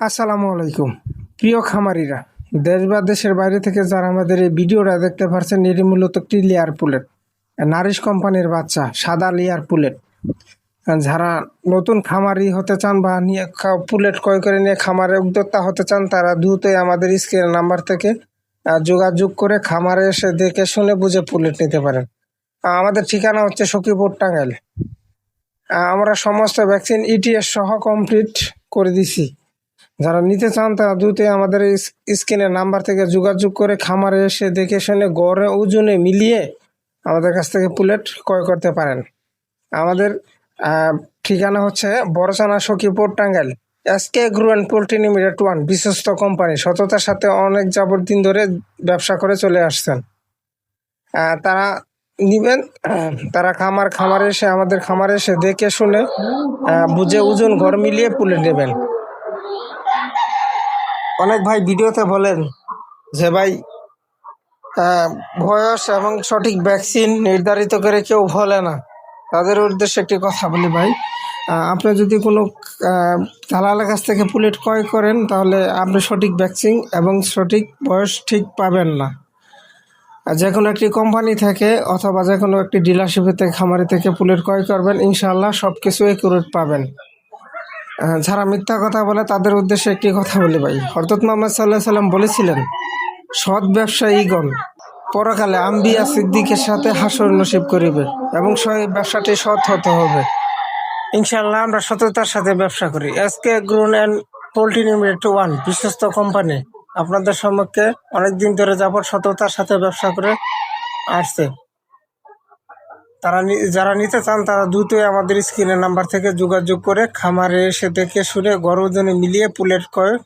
আসসালামু আলাইকুম। প্রিয় খামারিরা, দেশ বা দেশের বাইরে থেকে যারা আমাদের এই ভিডিওটা দেখতে পারছেন, এটি মূলত একটি লেয়ার পুলেট নারিশ কোম্পানির বাচ্চা, সাদা লেয়ার পুলেট যারা নতুন খামারি হতে চান বা নিয়ে পুলেট ক্রয় করে নিয়ে খামারে উদ্যোক্তা হতে চান, তারা দ্রুতই আমাদের স্ক্রিনের নাম্বার থেকে যোগাযোগ করে খামারে এসে দেখে শুনে বুঝে পুলেট নিতে পারেন। আমাদের ঠিকানা হচ্ছে সখীপুর টাঙ্গাইল। আমরা সমস্ত ভ্যাকসিন ইটিএস সহ কমপ্লিট করে দিছি। যারা নিতে চান তারা দ্রুতই আমাদের স্ক্রিনের নাম্বার থেকে যোগাযোগ করে খামারে এসে দেখে শুনে গড়ে ওজনে মিলিয়ে আমাদের কাছ থেকে পুলেট ক্রয় করতে পারেন। আমাদের ঠিকানা হচ্ছে Borochana Sakhipur Tangail SK grew and poultry limited one, বিশ্বস্ত কোম্পানি, সততার সাথে অনেক যাবত দিন ধরে ব্যবসা করে চলে আসছেন। তারা নিবেন তারা খামার, খামারে এসে আমাদের খামারে এসে দেখে শুনে বুঝে ওজন, ঘর মিলিয়ে পুলে নেবেন। অনেক ভাই ভিডিওতে বলেন যে ভাই বয়স এবং সঠিক ভ্যাকসিন নির্ধারিত করে কেউ বলে না। তাদের উদ্দেশ্যে একটি কথা বলি ভাই আপনি যদি কোনো দালালের কাছ থেকে পুলেট ক্রয় করেন, তাহলে আপনি সঠিক ভ্যাকসিন এবং সঠিক বয়স ঠিক পাবেন না। যে কোনো একটি কোম্পানি থেকে অথবা যে কোনো একটি ডিলারশিপের থেকে, খামারি থেকে পুলেট ক্রয় করবেন ইনশাল্লাহ সব কিছু একুরেট পাবেন। যারা মিথ্যা কথা বলে তাদের উদ্দেশ্যে একটি কথা বলি ভাই। হরতত মোহাম্মদ সাল্লাহ সাল্লাম বলেছিলেন, সৎ ব্যবসায়ীগণ পরকালে আম্বিয়া সিদ্দিকের সাথে হাসর নসিব করিবে এবং সেই ব্যবসাটি সৎ হতে হবে। ইনশাল্লাহ আমরা সততার সাথে ব্যবসা করি। SK groan and poultry limited one বিশ্বস্ত কোম্পানি আপনাদের সম্মুখে অনেকদিন ধরে যাবত সততার সাথে ব্যবসা করে আসছে। তারা যারা নিতে চান তারা দ্রুতই আমাদের স্ক্রিনের নাম্বার থেকে যোগাযোগ করে খামারে এসে দেখে শুনে গড় মিলিয়ে পুলেট ক্রয়